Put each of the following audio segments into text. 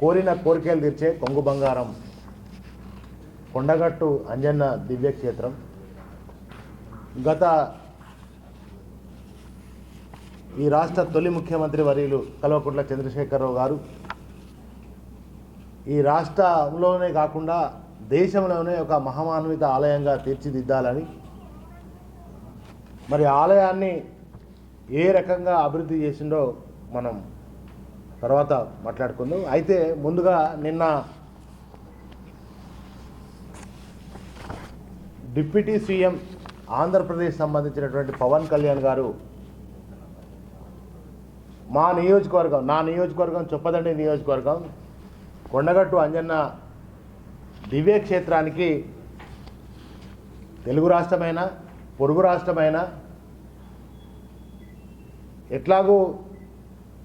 కోరిన కోరికలు తీర్చే కొంగు బంగారం. కొండగట్టు అంజన్న దివ్యక్షేత్రం గత ఈ రాష్ట్ర తొలి ముఖ్యమంత్రి వర్యులు కల్వకుంట్ల చంద్రశేఖరరావు గారు. ఈ రాష్ట్రంలోనే కాకుండా దేశంలోనే ఒక మహామాన్విత ఆలయంగా తీర్చిదిద్దాలని. మరి ఆలయాన్ని ఏ రకంగా అభివృద్ధి చేసిండో మనం తర్వాత మాట్లాడుకుందాం. అయితే ముందుగా నిన్న డిప్యూటీ సీఎం ఆంధ్రప్రదేశ్ సంబంధించినటువంటి పవన్ కళ్యాణ్ గారు మా నియోజకవర్గం నా నియోజకవర్గం చొప్పదండి నియోజకవర్గం కొండగట్టు అంజన్న దివ్యక్షేత్రానికి తెలుగు రాష్ట్రమైన పొరుగు రాష్ట్రమైన ఎట్లాగూ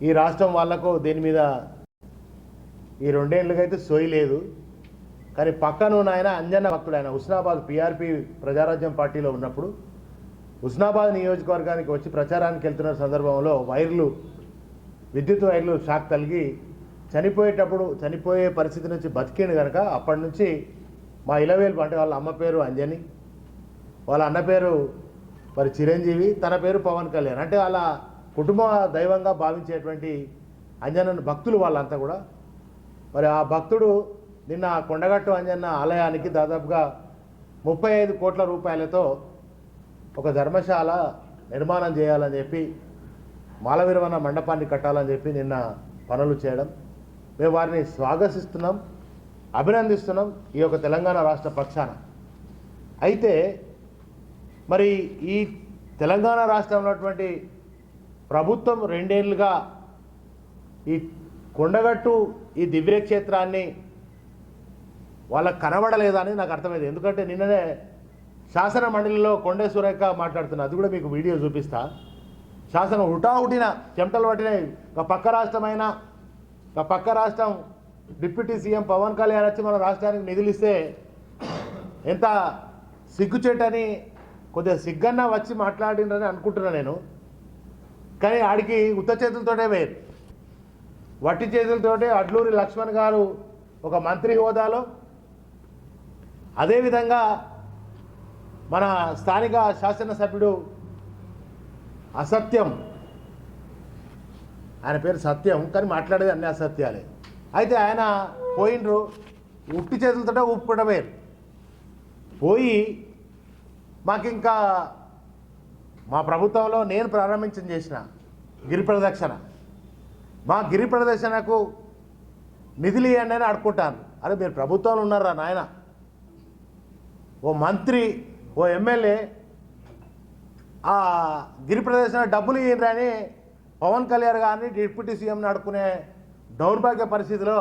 ఈ రాష్ట్రం వాళ్ళకు దీని మీద? ఈ రెండేళ్ళకి అయితే సోయి లేదు. కానీ పక్కన ఆయన అంజన్న భక్తుడు ఆయన. హుస్నాబాద్ పీఆర్పీ ప్రజారాజ్యం పార్టీలో ఉన్నప్పుడు హుస్నాబాద్ నియోజకవర్గానికి వచ్చి ప్రచారానికి వెళ్తున్న సందర్భంలో వైర్లు విద్యుత్ వైర్లు షాక్ కలిగి చనిపోయేటప్పుడు చనిపోయే పరిస్థితి నుంచి బతికిండు కనుక అప్పటి నుంచి మా ఇలవేలు అంటే వాళ్ళ అమ్మ పేరు అంజని వాళ్ళ అన్న పేరు మరి చిరంజీవి తన పేరు పవన్ కళ్యాణ్. అంటే వాళ్ళ కుటుంబ దైవంగా భావించేటువంటి అంజనన్ భక్తులు వాళ్ళంతా కూడా. మరి ఆ భక్తుడు నిన్న కొండగట్టు అంజన్న ఆలయానికి దాదాపుగా ముప్పై ఐదు కోట్ల రూపాయలతో ఒక ధర్మశాల నిర్మాణం చేయాలని చెప్పి మాలవిరమణ మండపాన్ని కట్టాలని చెప్పి నిన్న పనులు చేయడం. మేము వారిని స్వాగతిస్తున్నాం అభినందిస్తున్నాం ఈ యొక్క తెలంగాణ రాష్ట్ర పక్షాన. అయితే మరి ఈ తెలంగాణ రాష్ట్రంలో ఉన్నటువంటి ప్రభుత్వం రెండేళ్ళుగా ఈ కొండగట్టు ఈ దివ్యక్షేత్రాన్ని వాళ్ళకి కనబడలేదని నాకు అర్థమైంది. ఎందుకంటే నిన్ననే శాసన మండలిలో కొండే సురేఖ మాట్లాడుతున్నా. అది కూడా మీకు వీడియో చూపిస్తా. శాసనం హుటాహుటిన చెమటలు పట్టినాయి. ఒక పక్క రాష్ట్రమైన ఒక పక్క రాష్ట్రం డిప్యూటీ సీఎం పవన్ కళ్యాణ్ వచ్చి మన రాష్ట్రానికి నిధులిస్తే ఎంత సిగ్గుచేటని కొద్దిగా సిగ్గన్నా వచ్చి మాట్లాడిండ్రని అనుకుంటున్నా నేను. కానీ ఆడికి ఉత్త చేతులతోటే వేరు. వట్టి చేతులతోటే అడ్లూరి లక్ష్మణ్ గారు ఒక మంత్రి హోదాలో. అదేవిధంగా మన స్థానిక శాసనసభ్యుడు అసత్యం. ఆయన పేరు సత్యం కానీ మాట్లాడేది అన్ని అసత్యాలే. అయితే ఆయన పోయిండ్రు ఉట్టి చేతులతోటే ఉప్పుడమే పోయి మాకు ఇంకా మా ప్రభుత్వంలో నేను ప్రారంభించిన చేసిన గిరి ప్రదక్షిణ. మా గిరి ప్రదక్షిణకు నిధులు ఇవ్వండి అని అడుకుంటాను అరే మీరు ప్రభుత్వంలో ఉన్నారా నాయన? ఓ మంత్రి ఓ ఎమ్మెల్యే ఆ గిరి ప్రదర్శన డబ్బులు ఇయ్యండి అని పవన్ కళ్యాణ్ గారిని డిప్యూటీ సీఎంని అడుకునే దౌర్భాగ్య పరిస్థితిలో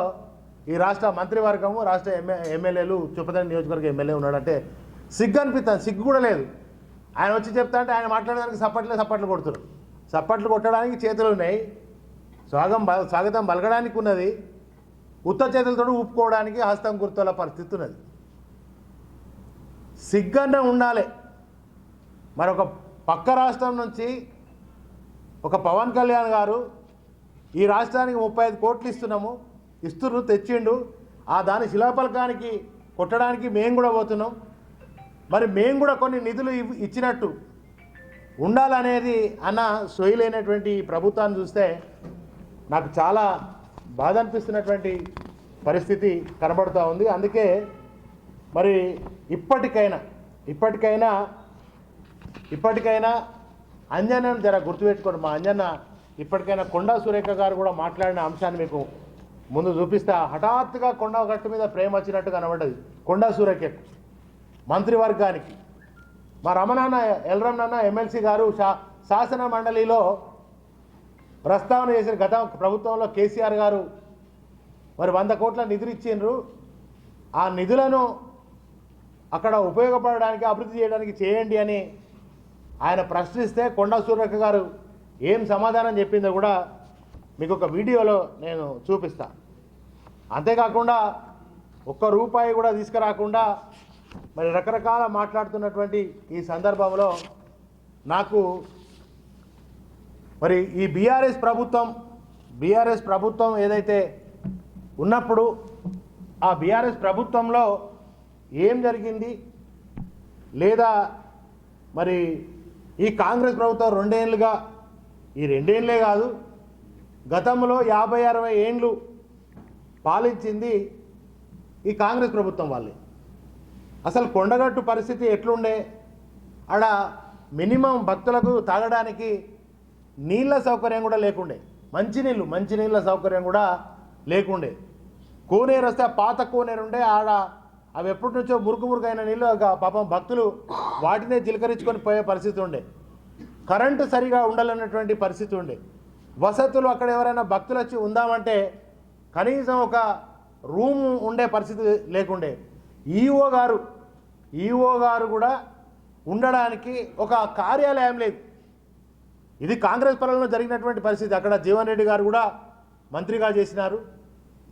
ఈ రాష్ట్ర మంత్రివర్గము రాష్ట్ర ఎమ్మె ఎమ్మెల్యేలు చుప్పదండి నియోజకవర్గ ఎమ్మెల్యే ఉన్నాడంటే సిగ్గు అనిపిస్తుంది సిగ్గు కూడా లేదు. ఆయన వచ్చి చెప్తా అంటే ఆయన మాట్లాడడానికి సప్పట్లే సప్పట్లు కొడుతున్నారు సప్పట్లు కొట్టడానికి చేతులు ఉన్నాయి. స్వాగం బ- స్వాగతం బలగడానికి ఉన్నది. ఉత్త చేతులతో ఊపుకోవడానికి హస్తం గుర్తుల పరిస్థితి ఉన్నది. సిగ్గన్న ఉండాలి. మరొక పక్క రాష్ట్రం నుంచి ఒక పవన్ కళ్యాణ్ గారు ఈ రాష్ట్రానికి ముప్పై ఐదు కోట్లు ఇస్తున్నాము ఇస్తున్నారు తెచ్చిండు. ఆ దాని శిలాపలకానికి కొట్టడానికి మేము కూడా పోతున్నాం. మరి మేము కూడా కొన్ని నిధులు ఇచ్చినట్టు. ఉండాలనేది అన్న సొయ్యలేనటువంటి ప్రభుత్వాన్ని చూస్తే నాకు చాలా బాధ అనిపిస్తున్నటువంటి పరిస్థితి కనబడుతూ ఉంది. అందుకే మరి ఇప్పటికైనా ఇప్పటికైనా ఇప్పటికైనా అంజన్నను జర గుర్తుపెట్టుకోండి. మా అంజన్న ఇప్పటికైనా కొండా సురేఖ గారు కూడా మాట్లాడిన అంశాన్ని మీకు ముందు చూపిస్తా. హఠాత్తుగా కొండ గట్టు మీద ప్రేమ వచ్చినట్టు కనబడ్డది. కొండా సురేఖకు. మంత్రివర్గానికి. మా రమణాన్న ఎల్రమణన్న ఎమ్మెల్సీ గారు శా శాసన మండలిలో ప్రస్తావన చేసిన గత ప్రభుత్వంలో కేసీఆర్ గారు మరి వంద కోట్ల నిధులు ఇచ్చిండ్రు. ఆ నిధులను అక్కడ ఉపయోగపడడానికి అభివృద్ధి చేయడానికి చేయండి అని ఆయన ప్రశ్నిస్తే కొండా సూర్యక గారు ఏం సమాధానం చెప్పిందో కూడా మీకు ఒక వీడియోలో నేను చూపిస్తాను అంతేకాకుండా ఒక్క రూపాయి కూడా తీసుకురాకుండా మరి రకరకాల మాట్లాడుతున్నటువంటి ఈ సందర్భంలో నాకు మరి ఈ బీఆర్ఎస్ ప్రభుత్వం బీఆర్ఎస్ ప్రభుత్వం ఏదైతే ఉన్నప్పుడు ఆ బీఆర్ఎస్ ప్రభుత్వంలో ఏం జరిగింది? లేదా మరి ఈ కాంగ్రెస్ ప్రభుత్వం రెండేళ్ళుగా ఈ రెండేళ్ళే కాదు గతంలో యాభై అరవై ఏండ్లు పాలించింది ఈ కాంగ్రెస్ ప్రభుత్వం వాళ్ళే. అసలు కొండగట్టు పరిస్థితి ఎట్లుండే? ఆడ మినిమం భక్తులకు తాగడానికి నీళ్ళ సౌకర్యం కూడా లేకుండే. మంచినీళ్ళు మంచినీళ్ళ సౌకర్యం కూడా లేకుండే. కోనేరు వస్తే పాత కోనేరు ఉండే ఆడ అవి ఎప్పటి నుంచో మురుకు మురుకు అయిన నీళ్ళు పాపం భక్తులు వాటినే చిలకరించుకొని పోయే పరిస్థితి ఉండే. కరెంటు సరిగా ఉండాలన్నటువంటి పరిస్థితి ఉండే. వసతులు అక్కడ ఎవరైనా భక్తులు వచ్చి ఉందామంటే కనీసం ఒక రూమ్ ఉండే పరిస్థితి లేకుండే. ఈఓ గారు ఈఓ గారు కూడా ఉండడానికి ఒక కార్యాలయం లేదు. ఇది కాంగ్రెస్ పాలనలో జరిగినటువంటి పరిస్థితి. అక్కడ జీవన్ రెడ్డి గారు కూడా మంత్రిగా చేసినారు.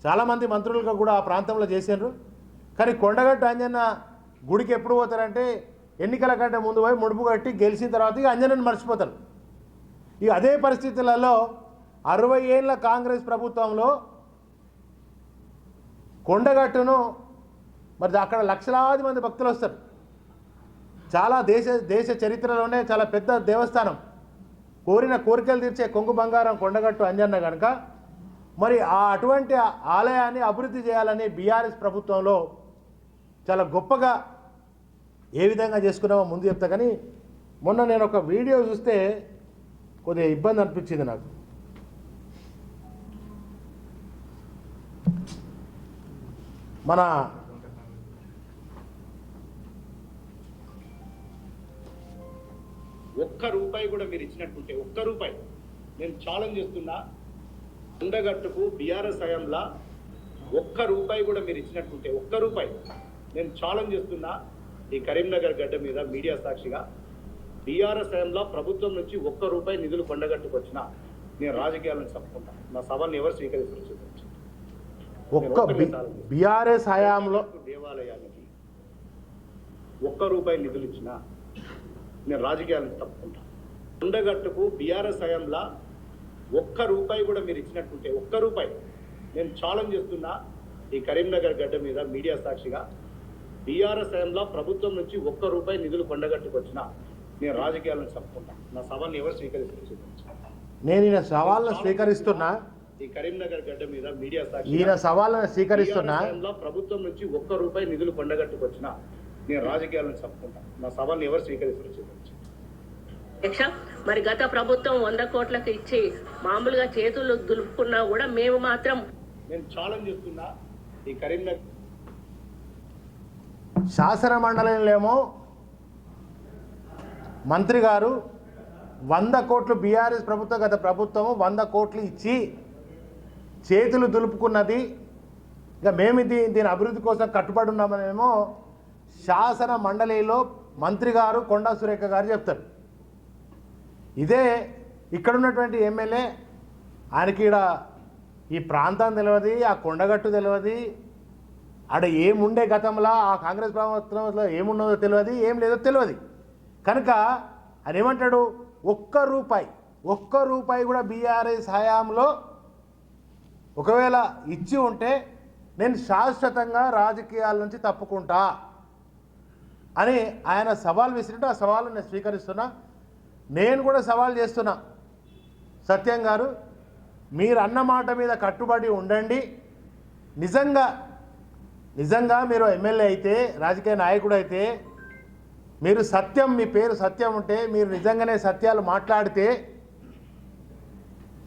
చాలామంది మంత్రులుగా కూడా ఆ ప్రాంతంలో చేసినారు. కానీ కొండగట్టు అంజన్న గుడికి ఎప్పుడు పోతారంటే ఎన్నికల కంటే ముందు పోయి ముడుపు కట్టి గెలిచిన తర్వాత ఇక అంజనని మర్చిపోతారు. ఇక అదే పరిస్థితులలో అరవై ఏళ్ళ కాంగ్రెస్ ప్రభుత్వంలో కొండగట్టును మరి అక్కడ లక్షలాది మంది భక్తులు వస్తారు. చాలా దేశ దేశ చరిత్రలోనే చాలా పెద్ద దేవస్థానం. కోరిన కోరికలు తీర్చే కొంగు బంగారం కొండగట్టు అంజన్న కనుక మరి ఆ అటువంటి ఆలయాన్ని అభివృద్ధి చేయాలని బీఆర్ఎస్ ప్రభుత్వంలో చాలా గొప్పగా ఏ విధంగా చేసుకున్నామో ముందు చెప్తా కానీ మొన్న నేను ఒక వీడియో చూస్తే కొద్దిగా ఇబ్బంది అనిపించింది నాకు. మన ఒక్క రూపాయి కూడా మీరు ఇచ్చినట్టుంటే ఒక్క రూపాయి. నేను ఛాలెంజ్ చేస్తున్నా ఉండగట్టుకు బీఆర్ఎస్ హయాంలా ఒక్క రూపాయి కూడా మీరు ఇచ్చినట్టుంటే ఒక్క రూపాయి. నేను ఛాలెంజ్ చేస్తున్నా ఈ కరీంనగర్ గడ్డ మీద మీడియా సాక్షిగా బీఆర్ఎస్ హయాంలో ప్రభుత్వం నుంచి ఒక్క రూపాయి నిధులు కొండగట్టుకు వచ్చినా నేను రాజకీయాలను చెప్పుకుంటా నా సభను ఎవరు. ఒక్క బీఆర్ఎస్ హయాంలో దేవాలయానికి ఒక్క రూపాయి నిధులు ఇచ్చినా నేను రాజకీయాలను తప్పుకుంటా. ఉండగట్టుకు బీఆర్ఎస్ హయాంలా ఒక్క రూపాయి కూడా మీరు ఇచ్చినట్టుంటే ఒక్క రూపాయి. నేను ఛాలెంజ్ చేస్తున్నా ఈ కరీంనగర్ గడ్డ మీద మీడియా సాక్షిగా బీఆర్ఎస్ హయాంలో ప్రభుత్వం నుంచి ఒక్క రూపాయి నిధులు కొండగట్టుకు వచ్చినా నేను రాజకీయాలను తప్పుకుంటా. నా సభను ఎవరు స్వీకరిస్తారు. నేను ఈయన సవాళ్ళను స్వీకరిస్తున్నా. ఈ కరీంనగర్ గడ్డ మీద మీడియా సాక్షి ఈయన సవాళ్ళను స్వీకరిస్తున్నా. ప్రభుత్వం నుంచి ఒక్క రూపాయి నిధులు కొండగట్టుకు వచ్చినా నేను రాజకీయాలను చెప్పుకుంటా నా సభను ఎవరు స్వీకరిస్తారు చూపించు. అధ్యక్ష మరి గత ప్రభుత్వం వంద కోట్లకు ఇచ్చి మామూలుగా చేతులు దులుపుకున్నా కూడా మేము మాత్రం నేను ఛాలెంజ్ చేస్తున్నా ఈ కరీంనగర్ శాసన మండలిలో ఏమో మంత్రి గారు వంద కోట్లు బీఆర్ఎస్ ప్రభుత్వం గత ప్రభుత్వం వంద కోట్లు ఇచ్చి చేతులు దులుపుకున్నది ఇక మేము దీ దీని అభివృద్ధి కోసం కట్టుబడి ఉన్నామనేమో శాసన మండలిలో మంత్రి గారు కొండా సురేఖ గారు చెప్తారు. ఇదే ఇక్కడ ఉన్నటువంటి ఎమ్మెల్యే ఆయనకి ఈడ ఈ ప్రాంతం తెలియదు ఆ కొండగట్టు తెలియదు ఆడ ఏముండే గతంలో ఆ కాంగ్రెస్ ప్రభుత్వంలో ఏమున్నదో తెలియదు ఏం లేదో తెలియదు కనుక ఆయన ఏమంటాడు? ఒక్క రూపాయి ఒక్క రూపాయి కూడా బీఆర్ఎస్ హయాంలో ఒకవేళ ఇచ్చి ఉంటే నేను శాశ్వతంగా రాజకీయాల నుంచి తప్పుకుంటా. అని ఆయన సవాల్ విసిరితే ఆ సవాలు నేను స్వీకరిస్తున్నా. నేను కూడా సవాల్ చేస్తున్నా. సత్యం గారు మీరు అన్న మాట మీద కట్టుబడి ఉండండి. నిజంగా నిజంగా మీరు ఎమ్మెల్యే అయితే రాజకీయ నాయకుడు అయితే మీరు సత్యం మీ పేరు సత్యం ఉంటే మీరు నిజంగానే సత్యాలు మాట్లాడితే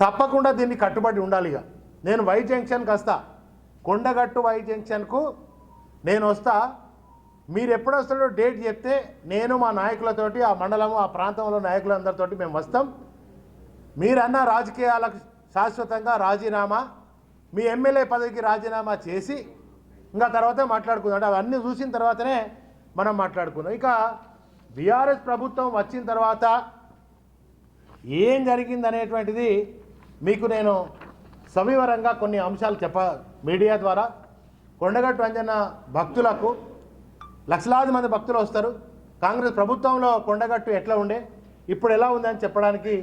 తప్పకుండా దీన్ని కట్టుబడి ఉండాలి ఇక. నేను వై జంక్షన్కి వస్తా కొండగట్టు వై జంక్షన్కు నేను వస్తా. మీరు ఎప్పుడు వస్తారో డేట్ చెప్తే నేను మా నాయకులతోటి ఆ మండలము ఆ ప్రాంతంలో నాయకులందరితోటి మేము వస్తాం. మీరన్న రాజకీయాలకు శాశ్వతంగా రాజీనామా మీ ఎమ్మెల్యే పదవికి రాజీనామా చేసి ఇంకా తర్వాత మాట్లాడుకుందాం. అంటే అవన్నీ చూసిన తర్వాతనే మనం మాట్లాడుకుందాం. ఇక బీఆర్ఎస్ ప్రభుత్వం వచ్చిన తర్వాత ఏం జరిగింది అనేటువంటిది మీకు నేను సవివరంగా కొన్ని అంశాలు చెప్ప మీడియా ద్వారా. కొండగట్టు అంజన భక్తులకు లక్షలాది మంది భక్తులు వస్తారు. కాంగ్రెస్ ప్రభుత్వంలో కొండగట్టు ఎట్లా ఉండే? ఇప్పుడు ఎలా ఉందని చెప్పడానికి